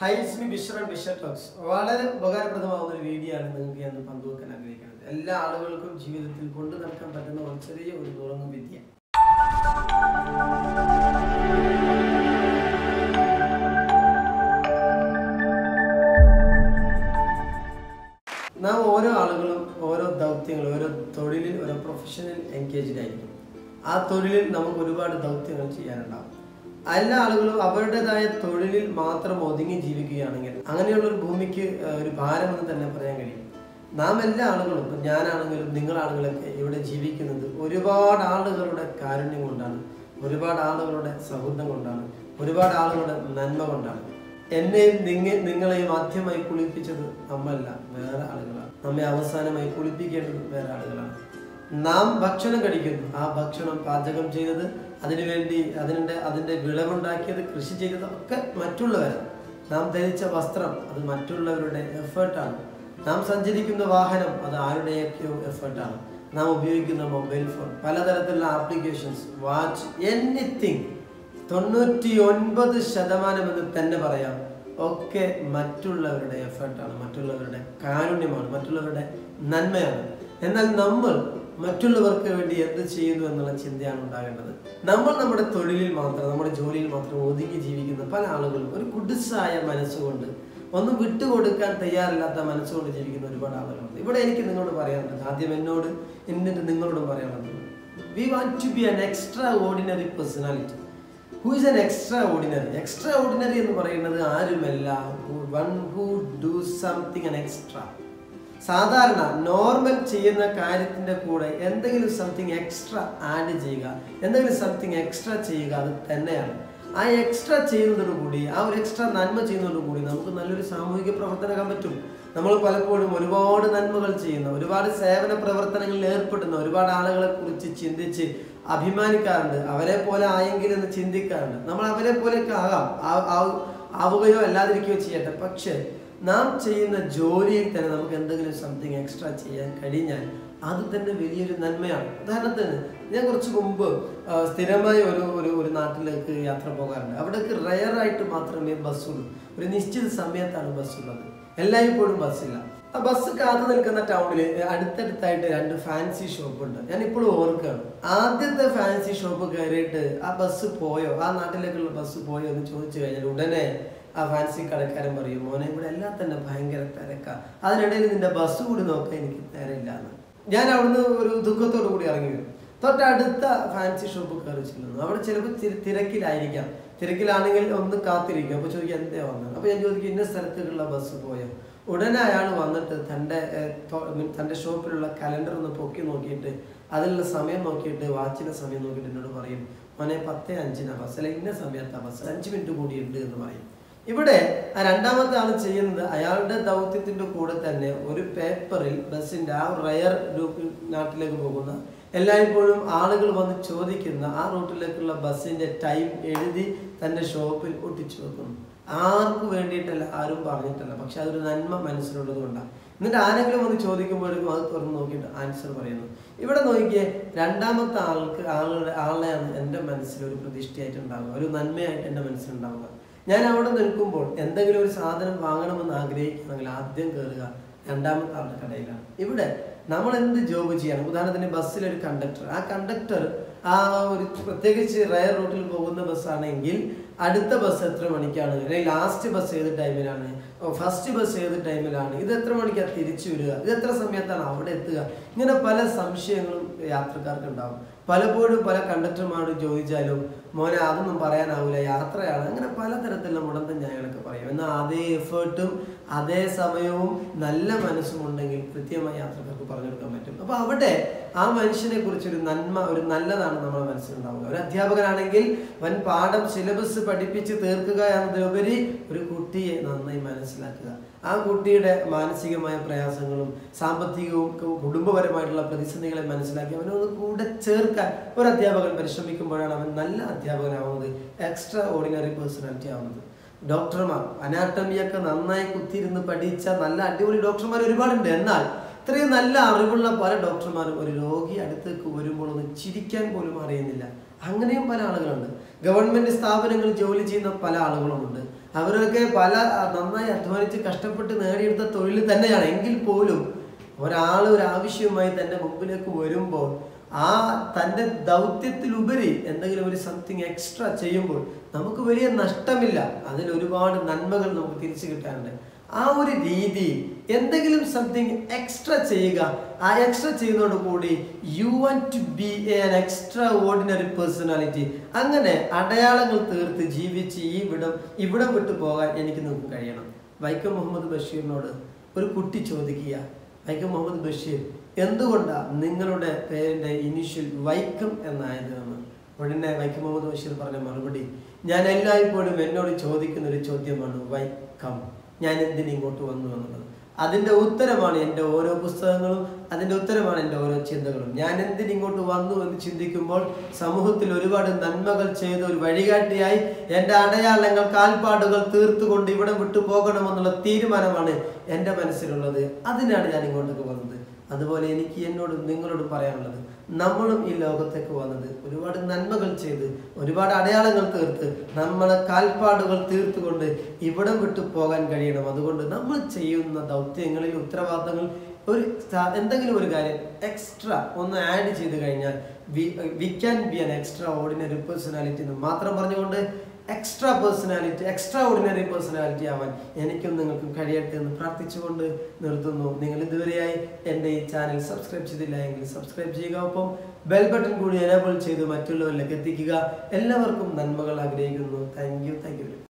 Hi Ismi Bishar and Bishar talks വളരെ ഉപകാരപ്രദമാകുന്ന ഒരു വീഡിയോ ആണ് നിങ്ങൾക്ക് ഞാൻ പങ്കുവെക്കാൻ ആഗ്രഹിക്കുന്നത്. എല്ലാ ആളുകൾക്കും ജീവിതത്തിൽ കൊണ്ടു നടക്കാൻ പറ്റുന്ന ഒരു ചെറിയ ഒരു നുറങ്ങും വിദ്യ. നാം ഓരോ ആളുകളും ഓരോ ദൗത്യങ്ങൾ ഓരോ തൊഴിലിൽ ഓരോ പ്രൊഫഷണൽ എൻഗേജ്ഡ് ആയിരിക്കും. ആ തൊഴിലിൽ നമുക്ക് ഒരുപാട് ദൗത്യങ്ങൾ ചെയ്യാനുണ്ടാവും. എല്ലാ ആളുകളും അവരുടേതായ തൊഴിലിൽ മാത്രം ഒതുങ്ങി ജീവിക്കുകയാണെങ്കിൽ അങ്ങനെയുള്ള ഒരു ഭൂമിക്ക് ഒരു ഭാരമെന്ന് തന്നെ പറയാൻ കഴിയും. നാം എല്ലാ ആളുകളും ഇപ്പം ഞാനാണെങ്കിലും നിങ്ങളാണെങ്കിലൊക്കെ ഇവിടെ ജീവിക്കുന്നത് ഒരുപാട് ആളുകളുടെ കാരുണ്യം കൊണ്ടാണ് ഒരുപാട് ആളുകളുടെ സൗഹൃദം കൊണ്ടാണ് ഒരുപാട് ആളുകളുടെ നന്മ കൊണ്ടാണ്. എന്നെയും നിങ്ങ നിങ്ങളെയും ആദ്യമായി കുളിപ്പിച്ചത് നമ്മല്ല വേറെ ആളുകളാണ്. നമ്മെ അവസാനമായി കുളിപ്പിക്കേണ്ടത് വേറെ ആളുകളാണ്. നാം ഭക്ഷണം കഴിക്കുന്നു. ആ ഭക്ഷണം പാചകം ചെയ്തത് അതിനുവേണ്ടി അതിന്റെ അതിന്റെ വിളവുണ്ടാക്കിയത് കൃഷി ചെയ്തത് ഒക്കെ മറ്റുള്ളവരാണ് നാം ധരിച്ച വസ്ത്രം അത് മറ്റുള്ളവരുടെ എഫേർട്ടാണ് നാം സഞ്ചരിക്കുന്ന വാഹനം അത് ആരുടെയൊക്കെയോ എഫേർട്ടാണ് നാം ഉപയോഗിക്കുന്ന മൊബൈൽ ഫോൺ പലതരത്തിലുള്ള ആപ്ലിക്കേഷൻസ് വാച്ച് എനിത്തിങ് തൊണ്ണൂറ്റി ഒൻപത് ശതമാനം എന്ന് തന്നെ പറയാം. ഒക്കെ മറ്റുള്ളവരുടെ എഫേർട്ടാണ് മറ്റുള്ളവരുടെ കാരുണ്യമാണ്. മറ്റുള്ളവരുടെ നന്മയാണ്. എന്നാൽ നമ്മൾ മറ്റുള്ളവർക്ക് വേണ്ടി എന്ത് ചെയ്യുന്നു എന്നുള്ള ചിന്തയാണ് ഉണ്ടാകേണ്ടത്. നമ്മൾ നമ്മുടെ തൊഴിലിൽ മാത്രം നമ്മുടെ ജോലിയിൽ മാത്രം ഒതുങ്ങി ജീവിക്കുന്ന പല ആളുകളും ഒരു കുടുസായ മനസ്സുകൊണ്ട് ഒന്നും വിട്ടുകൊടുക്കാൻ തയ്യാറില്ലാത്ത മനസ്സുകൊണ്ട് ജീവിക്കുന്ന ഒരുപാട് ആളുകളുണ്ട്. ഇവിടെ എനിക്ക് നിങ്ങളോട് പറയാനുള്ളത് ആദ്യം എന്നോട് എന്നിട്ട് നിങ്ങളോടും പറയാനുള്ളത്. We want to be an extraordinary personality who is an extraordinary extraordinary എന്ന് പറയുന്നത് ആരുമല്ല. One who do something an extra സാധാരണ നോർമൽ ചെയ്യുന്ന കാര്യത്തിന്റെ കൂടെ എന്തെങ്കിലും സംതിങ് എക്സ്ട്രാ ആഡ് ചെയ്യുക. എന്തെങ്കിലും സംതിങ് എക്സ്ട്രാ ചെയ്യുക അത് തന്നെയാണ്. ആ എക്സ്ട്രാ ചെയ്യുന്നതോടുകൂടി ആ ഒരു എക്സ്ട്രാ നന്മ ചെയ്യുന്നതോടുകൂടി നമുക്ക് നല്ലൊരു സാമൂഹിക പ്രവർത്തനമാക്കാൻ പറ്റും. നമ്മൾ പലപ്പോഴും ഒരുപാട് നന്മകൾ ചെയ്യുന്ന ഒരുപാട് സേവന പ്രവർത്തനങ്ങളിൽ ഏർപ്പെടുന്ന ഒരുപാട് ആളുകളെ കുറിച്ച് ചിന്തിച്ച് അഭിമാനിക്കാറുണ്ട്. അവരെ പോലെ ആയെങ്കിൽ എന്ന് ചിന്തിക്കാറുണ്ട്. നമ്മൾ അവരെ പോലെയൊക്കെ ആകാം. ആവുകയോ അല്ലാതിരിക്കുകയോ ചെയ്യട്ടെ. പക്ഷേ നാം ചെയ്യുന്ന ജോലിയിൽ തന്നെ നമുക്ക് എന്തെങ്കിലും സംതിങ് എക്സ്ട്രാ ചെയ്യാൻ കഴിഞ്ഞാൽ അത് തന്നെ വലിയൊരു നന്മയാണ്. ഉദാഹരണത്തിന് ഞാൻ കുറച്ച് മുമ്പ് സ്ഥിരമായ ഒരു ഒരു ഒരു നാട്ടിലേക്ക് യാത്ര പോകാറുണ്ട്. അവിടേക്ക് റയറായിട്ട് മാത്രമേ ബസ്സുള്ളൂ ഒരു നിശ്ചിത സമയത്താണ് ബസ്സുള്ളത് എല്ലായ്പ്പോഴും ബസ്സില്ല ആ ബസ് കാത്തു നിൽക്കുന്ന ടൗണിൽ അടുത്തടുത്തായിട്ട് രണ്ട് ഫാൻസി ഷോപ്പ് ഉണ്ട്. ഞാൻ ഇപ്പോഴും ഓർക്കുകയാണ്. ആദ്യത്തെ ഫാൻസി ഷോപ്പ് കയറിയിട്ട് ആ ബസ് പോയോ ആ നാട്ടിലേക്കുള്ള ബസ് പോയോ എന്ന് ചോദിച്ചു കഴിഞ്ഞാൽ ഉടനെ ആ ഫാൻസി കടക്കാരൻ പറയും മോനെ ഇവിടെ എല്ലാം തന്നെ ഭയങ്കര തിരക്കാ. അതിനിടയിൽ നിന്റെ ബസ് കൂടി നോക്കാൻ എനിക്ക് നേരമില്ല എന്ന് ഞാൻ അവിടുന്ന് ഒരു ദുഃഖത്തോടു കൂടി ഇറങ്ങി വരും. തൊട്ടടുത്ത ഫാൻസി ഷോപ്പ് കയറി ചെല്ലുന്നു. അവിടെ ചിലപ്പോൾ തിര- തിരക്കിലായിരിക്കാം. തിരക്കിലാണെങ്കിൽ ഒന്ന് കാത്തിരിക്കും. അപ്പോൾ ചോദിക്കും എന്തേ വന്നത് അപ്പോൾ ഞാൻ ചോദിക്കും ഇന്ന സ്ഥലത്തേക്കുള്ള ബസ് പോയോ? ഉടനെ അയാൾ വന്നിട്ട് തന്റെ തന്റെ ഷോപ്പിലുള്ള കലണ്ടർ ഒന്ന് പൊക്കി നോക്കിയിട്ട് അതിലുള്ള സമയം നോക്കിയിട്ട് വാച്ചിന്റെ സമയം നോക്കിയിട്ട് എന്നോട് പറയും മോനെ പത്തേ അഞ്ചിനാ ബസ് അല്ലെങ്കിൽ ഇന്ന സമയത്താ ബസ് അഞ്ച് മിനിറ്റ് കൂടി ഉണ്ട് എന്ന് പറയും. ഇവിടെ ആ രണ്ടാമത്തെ ആൾ ചെയ്യുന്നത് അയാളുടെ ദൗത്യത്തിന്റെ കൂടെ തന്നെ ഒരു പേപ്പറിൽ ബസ്സിന്റെ ആ റയർ നാട്ടിലേക്ക് പോകുന്ന എല്ലായ്പ്പോഴും ആളുകൾ വന്ന് ചോദിക്കുന്ന ആ റൂട്ടിലേക്കുള്ള ബസ്സിന്റെ ടൈം എഴുതി തന്റെ ഷോപ്പിൽ ഒട്ടിച്ചു വെക്കുന്നു. ആർക്ക് വേണ്ടിയിട്ടല്ല ആരും പറഞ്ഞിട്ടല്ല. പക്ഷെ അതൊരു നന്മ മനസ്സിലുള്ളത് കൊണ്ടാണ്. എന്നിട്ട് ആരെങ്കിലും വന്ന് ചോദിക്കുമ്പോഴേക്കും അത് തുറന്ന് നോക്കിയിട്ട് ആൻസർ പറയുന്നു. ഇവിടെ നോക്കിയേ രണ്ടാമത്തെ ആൾക്ക് ആളുടെ ആളെയാണ് എന്റെ മനസ്സിൽ ഒരു പ്രതിഷ്ഠയായിട്ട് ഉണ്ടാവുക. ഒരു നന്മയായിട്ട് എന്റെ മനസ്സിലുണ്ടാവുക ഞാൻ അവിടെ നിൽക്കുമ്പോൾ എന്തെങ്കിലും ഒരു സാധനം വാങ്ങണമെന്ന് ആഗ്രഹിക്കുകയാണെങ്കിൽ ആദ്യം കയറുക രണ്ടാമത്തെ ആളുടെ കടയിലാണ്. ഇവിടെ നമ്മൾ എന്ത് ജോബ് ചെയ്യണം? ഉദാഹരണത്തിന് ബസ്സിൽ ഒരു കണ്ടക്ടർ ആ കണ്ടക്ടർ ആ ഒരു പ്രത്യേകിച്ച് റയർ റൂട്ടിൽ പോകുന്ന ബസ്സാണെങ്കിൽ അടുത്ത ബസ് എത്ര മണിക്കാണ് അല്ലെങ്കിൽ ലാസ്റ്റ് ബസ് ഏത് ടൈമിലാണ്? ഫസ്റ്റ് ബസ് ഏത് ടൈമിലാണ്? ഇത് എത്ര മണിക്കാണ് തിരിച്ചു വരിക? ഇത് എത്ര സമയത്താണ് അവിടെ എത്തുക? ഇങ്ങനെ പല സംശയങ്ങളും യാത്രക്കാർക്ക് ഉണ്ടാവും പലപ്പോഴും പല കണ്ടക്ടർമാരോട് ചോദിച്ചാലും മോനെ അതൊന്നും പറയാനാവില്ല യാത്രയാണ്. അങ്ങനെ പലതരത്തിലുള്ള മുടന്തൻ ന്യായങ്ങളൊക്കെ പറയും. എന്നാൽ അതേ എഫേർട്ടും അതേ സമയവും നല്ല മനസ്സും ഉണ്ടെങ്കിൽ കൃത്യമായി യാത്രക്കാർക്ക് പറഞ്ഞു കൊടുക്കാൻ പറ്റും. അപ്പോൾ അവിടെ ആ മനുഷ്യനെ കുറിച്ചൊരു നന്മ ഒരു നല്ലതാണ് നമ്മുടെ മനസ്സിലുണ്ടാവുക. ഒരു അധ്യാപകനാണെങ്കിൽ വൻ പാഠം സിലബസ് പഠിപ്പിച്ച് തീർക്കുക എന്നതിലുപരി ഒരു കുട്ടിയെ നന്നായി മനസ്സിലാക്കുക. ആ കുട്ടിയുടെ മാനസികമായ പ്രയാസങ്ങളും സാമ്പത്തികവും കുടുംബപരമായിട്ടുള്ള പ്രതിസന്ധികളെ മനസ്സിലാക്കി അവനെ ഒന്ന് കൂടെ ചേർക്കാൻ ഒരു അധ്യാപകൻ പരിശ്രമിക്കുമ്പോഴാണ് അവൻ നല്ല അധ്യാപകനാവുന്നത് എക്സ്ട്രാ ഓർഡിനറി പേഴ്സണാലിറ്റി ആവുന്നത്. ഡോക്ടർമാർ അനാട്ടമിയൊക്കെ നന്നായി കുത്തിയിരുന്ന് പഠിച്ച നല്ല അടിപൊളി ഡോക്ടർമാർ ഒരുപാടുണ്ട്. എന്നാൽ ഇത്രയും നല്ല അറിവുള്ള പല ഡോക്ടർമാരും ഒരു രോഗി അടുത്തേക്ക് വരുമ്പോൾ ഒന്ന് ചിരിക്കാൻ പോലും അറിയുന്നില്ല. അങ്ങനെയും പല ആളുകളുണ്ട്. ഗവൺമെന്റ് സ്ഥാപനങ്ങളിൽ ജോലി ചെയ്യുന്ന പല ആളുകളുമുണ്ട്. അവരൊക്കെ പല നന്നായി അധ്വാനിച്ച് കഷ്ടപ്പെട്ട് നേടിയെടുത്ത തൊഴിൽ തന്നെയാണ്. എങ്കിൽ പോലും ഒരാൾ ഒരു ആവശ്യവുമായി തന്റെ മുമ്പിലേക്ക് വരുമ്പോൾ ആ തന്റെ ദൗത്യത്തിലുപരി എന്തെങ്കിലും ഒരു സംതിങ് എക്സ്ട്രാ ചെയ്യുമ്പോൾ നമുക്ക് വലിയ നഷ്ടമില്ല. അതിൽ ഒരുപാട് നന്മകൾ നമുക്ക് തിരിച്ചു കിട്ടാനുണ്ട്. ആ ഒരു രീതി എന്തെങ്കിലും സംതിങ് എക്സ്ട്രാ ചെയ്യുക. ആ എക്സ്ട്രാ ചെയ്യുന്നതോട് കൂടി you want to be an extraordinary personality അങ്ങനെ അടയാളങ്ങൾ തീർത്ത് ജീവിച്ച് ഈ വിടം ഇവിടം വിട്ടു പോകാൻ എനിക്ക് നിങ്ങൾക്ക് കഴിയണം. വൈക്കം മുഹമ്മദ് ബഷീറിനോട് ഒരു കുട്ടി ചോദിക്കുക. വൈക്കം മുഹമ്മദ് ബഷീർ എന്തുകൊണ്ടാണ് നിങ്ങളുടെ പേരിന്റെ ഇനിഷ്യൽ വൈക്കം എന്നായത് എന്ന്? ഉടനെ വൈക്കം മുഹമ്മദ് ബഷീർ പറഞ്ഞ മറുപടി ഞാൻ എല്ലായ്പ്പോഴും എന്നോട് ചോദിക്കുന്ന ഒരു ചോദ്യമാണ് വൈക്കം. ഞാൻ എന്തിന് ഇങ്ങോട്ട് വന്നു എന്നുള്ളത്. അതിന്റെ ഉത്തരമാണ് എന്റെ ഓരോ പുസ്തകങ്ങളും അതിന്റെ ഉത്തരമാണ് എന്റെ ഓരോ ചിന്തകളും. ഞാൻ എന്തിന് ഇങ്ങോട്ട് വന്നു എന്ന് ചിന്തിക്കുമ്പോൾ സമൂഹത്തിൽ ഒരുപാട് നന്മകൾ ചെയ്ത ഒരു വഴികാട്ടിയായി എന്റെ അടയാളങ്ങൾ കാൽപ്പാടുകൾ തീർത്തുകൊണ്ട് ഇവിടെ വിട്ടു പോകണമെന്നുള്ള തീരുമാനമാണ് എന്റെ മനസ്സിലുള്ളത്. അതിനാണ് ഞാൻ ഇങ്ങോട്ടേക്ക് വന്നത്. അതുപോലെ എനിക്ക് എന്നോട് നിങ്ങളോട് പറയാനുള്ളത് നമ്മളും ഈ ലോകത്തേക്ക് വന്നത് ഒരുപാട് നന്മകൾ ചെയ്ത് ഒരുപാട് അടയാളങ്ങൾ തീർത്ത് നമ്മളെ കാൽപ്പാടുകൾ തീർത്തുകൊണ്ട് ഇവിടം വിട്ടു പോകാൻ കഴിയണം. അതുകൊണ്ട് നമ്മൾ ചെയ്യുന്ന ദൗത്യങ്ങളിൽ ഉത്തരവാദിത്തങ്ങൾ ഒരു എന്തെങ്കിലും ഒരു കാര്യം എക്സ്ട്രാ ഒന്ന് ആഡ് ചെയ്ത് കഴിഞ്ഞാൽ we we can be an extraordinary personality എന്ന് മാത്രം പറഞ്ഞുകൊണ്ട് extra personality extraordinary personality ആവാൻ എനിക്കും നിങ്ങൾക്കും കഴിയട്ടെ എന്ന് പ്രാർത്ഥിച്ചുകൊണ്ട് നിർത്തുന്നു. നിങ്ങൾ ഇതുവരെയായി എന്റെ ഈ ചാനൽ സബ്സ്ക്രൈബ് ചെയ്തില്ല എങ്കിൽ സബ്സ്ക്രൈബ് ചെയ്യുക. ഒപ്പം ബെൽ ബട്ടൺ കൂടി എനേബിൾ ചെയ്ത് മറ്റുള്ളവരിലേക്ക് എത്തിക്കുക. എല്ലാവർക്കും നന്മകൾ ആഗ്രഹിക്കുന്നു. Thank you thank you